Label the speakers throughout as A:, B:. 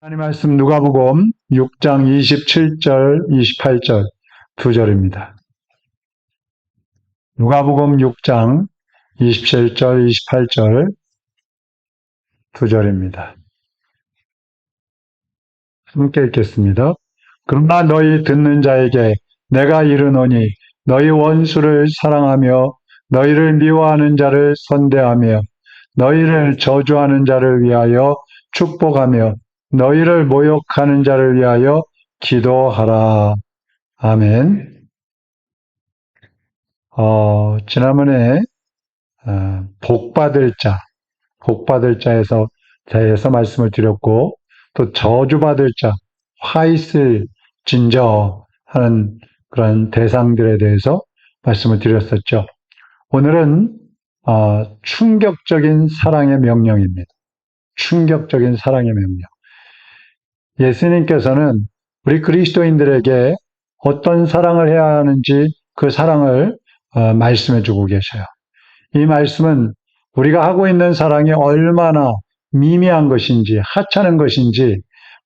A: 하나님 말씀 누가복음 6장 27절, 28절 두 절입니다. 누가복음 6장 27절, 28절 두 절입니다. 함께 읽겠습니다. 그러나 너희 듣는 자에게 내가 이르노니 너희 원수를 사랑하며 너희를 미워하는 자를 선대하며 너희를 저주하는 자를 위하여 축복하며 너희를 모욕하는 자를 위하여 기도하라. 아멘. 어, 지난번에 어, 복받을 자, 복받을 자에서 자에서 말씀을 드렸고 또 저주받을 자, 화 있을 진저 하는 그런 대상들에 대해서 말씀을 드렸었죠. 오늘은 어, 충격적인 사랑의 명령입니다. 충격적인 사랑의 명령. 예수님께서는 우리 그리스도인들에게 어떤 사랑을 해야 하는지 그 사랑을 어, 말씀해 주고 계셔요. 이 말씀은 우리가 하고 있는 사랑이 얼마나 미미한 것인지, 하찮은 것인지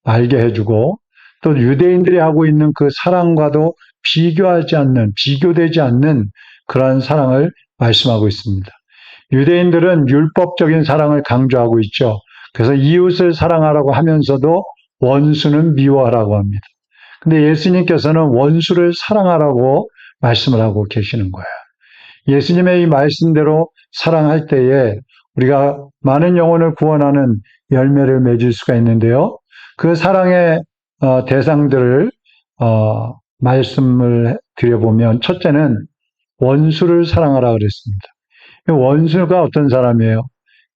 A: 알게 해주고, 또 유대인들이 하고 있는 그 사랑과도 비교하지 않는, 비교되지 않는 그러한 사랑을 말씀하고 있습니다. 유대인들은 율법적인 사랑을 강조하고 있죠. 그래서 이웃을 사랑하라고 하면서도 원수는 미워하라고 합니다. 근데 예수님께서는 원수를 사랑하라고 말씀을 하고 계시는 거예요. 예수님의 이 말씀대로 사랑할 때에 우리가 많은 영혼을 구원하는 열매를 맺을 수가 있는데요. 그 사랑의 어, 대상들을 어, 말씀을 드려보면 첫째는 원수를 사랑하라 그랬습니다. 원수가 어떤 사람이에요?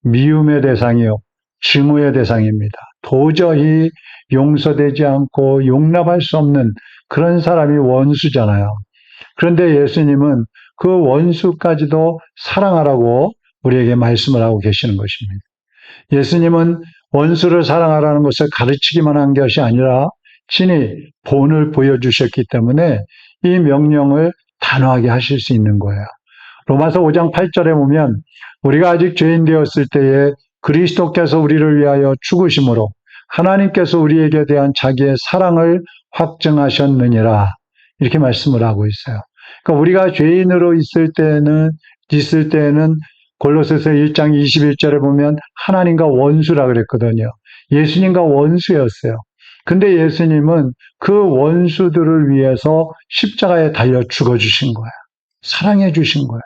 A: 미움의 대상이요. 증오의 대상입니다. 도저히 용서되지 않고 용납할 수 없는 그런 사람이 원수잖아요. 그런데 예수님은 그 원수까지도 사랑하라고 우리에게 말씀을 하고 계시는 것입니다. 예수님은 원수를 사랑하라는 것을 가르치기만 한 것이 아니라 친히 본을 보여주셨기 때문에 이 명령을 단호하게 하실 수 있는 거예요. 로마서 5장 8절에 보면 우리가 아직 죄인 되었을 때에 그리스도께서 우리를 위하여 죽으심으로 하나님께서 우리에게 대한 자기의 사랑을 확증하셨느니라. 이렇게 말씀을 하고 있어요. 그러니까 우리가 죄인으로 있을 때는, 있을 때는 골로새서 1장 21절에 보면 하나님과 원수라 그랬거든요. 예수님과 원수였어요. 근데 예수님은 그 원수들을 위해서 십자가에 달려 죽어 주신 거예요. 사랑해 주신 거예요.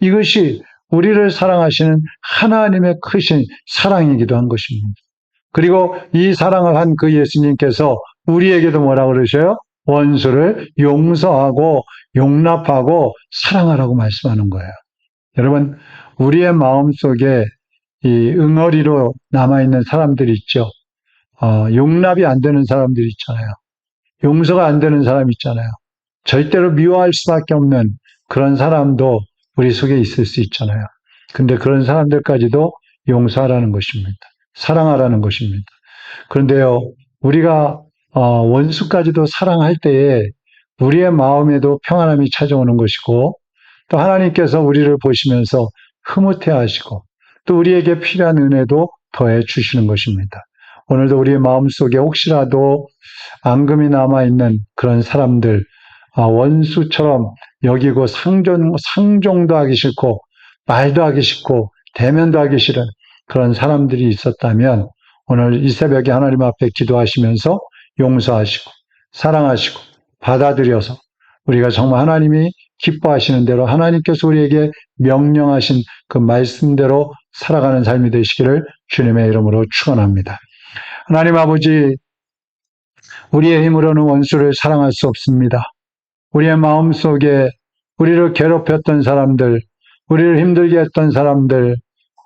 A: 이것이 우리를 사랑하시는 하나님의 크신 사랑이기도 한 것입니다. 그리고 이 사랑을 한 그 예수님께서 우리에게도 뭐라 그러셔요? 원수를 용서하고 용납하고 사랑하라고 말씀하는 거예요. 여러분, 우리의 마음 속에 이 응어리로 남아있는 사람들이 있죠. 어, 용납이 안 되는 사람들이 있잖아요. 용서가 안 되는 사람 있잖아요. 절대로 미워할 수밖에 없는 그런 사람도 우리 속에 있을 수 있잖아요. 근데 그런 사람들까지도 용서하라는 것입니다. 사랑하라는 것입니다. 그런데요, 우리가 어, 원수까지도 사랑할 때에 우리의 마음에도 평안함이 찾아오는 것이고 또 하나님께서 우리를 보시면서 흐뭇해 하시고 또 우리에게 필요한 은혜도 더해 주시는 것입니다. 오늘도 우리의 마음속에 혹시라도 앙금이 남아있는 그런 사람들, 아, 원수처럼 여기고 상종, 상종도 하기 싫고 말도 하기 싫고 대면도 하기 싫은 그런 사람들이 있었다면 오늘 이 새벽에 하나님 앞에 기도하시면서 용서하시고 사랑하시고 받아들여서 우리가 정말 하나님이 기뻐하시는 대로 하나님께서 우리에게 명령하신 그 말씀대로 살아가는 삶이 되시기를 주님의 이름으로 축원합니다. 하나님 아버지 우리의 힘으로는 원수를 사랑할 수 없습니다. 우리의 마음 속에 우리를 괴롭혔던 사람들, 우리를 힘들게 했던 사람들,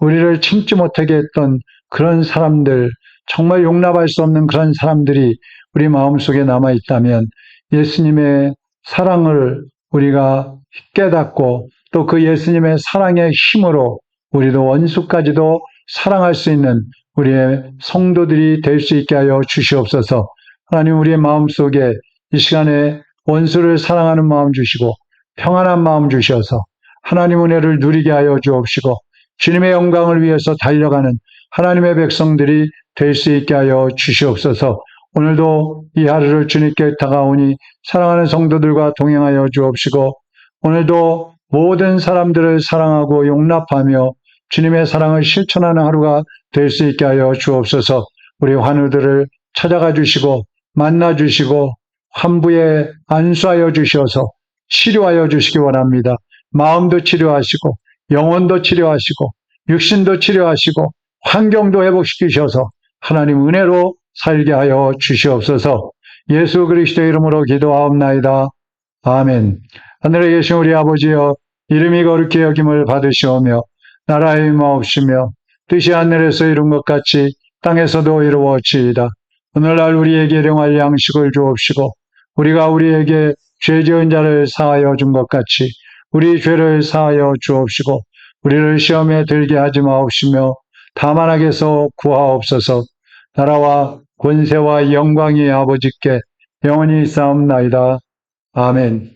A: 우리를 참지 못하게 했던 그런 사람들, 정말 용납할 수 없는 그런 사람들이 우리 마음속에 남아 있다면 예수님의 사랑을 우리가 깨닫고 또 그 예수님의 사랑의 힘으로 우리도 원수까지도 사랑할 수 있는 우리의 성도들이 될 수 있게 하여 주시옵소서. 하나님 우리의 마음속에 이 시간에 원수를 사랑하는 마음 주시고 평안한 마음 주셔서 하나님 은혜를 누리게 하여 주옵시고 주님의 영광을 위해서 달려가는 하나님의 백성들이 될 수 있게 하여 주시옵소서. 오늘도 이 하루를 주님께 다가오니 사랑하는 성도들과 동행하여 주옵시고 오늘도 모든 사람들을 사랑하고 용납하며 주님의 사랑을 실천하는 하루가 될 수 있게 하여 주옵소서. 우리 환우들을 찾아가 주시고 만나 주시고 환부에 안수하여 주셔서 치료하여 주시기 원합니다. 마음도 치료하시고 영혼도 치료하시고 육신도 치료하시고 환경도 회복시키셔서 하나님 은혜로 살게 하여 주시옵소서. 예수 그리스도의 이름으로 기도하옵나이다. 아멘. 하늘에 계신 우리 아버지여 이름이 거룩히 여김을 받으시오며 나라의 임하옵시며 뜻이 하늘에서 이룬 것 같이 땅에서도 이루어지이다. 오늘날 우리에게 일용할 양식을 주옵시고 우리가 우리에게 죄 지은 자를 사하여 준 것 같이 우리 죄를 사하여 주옵시고 우리를 시험에 들게 하지 마옵시며 다만 악에서 구하옵소서 나라와 권세와 영광이 아버지께 영원히 싸움나이다. 아멘.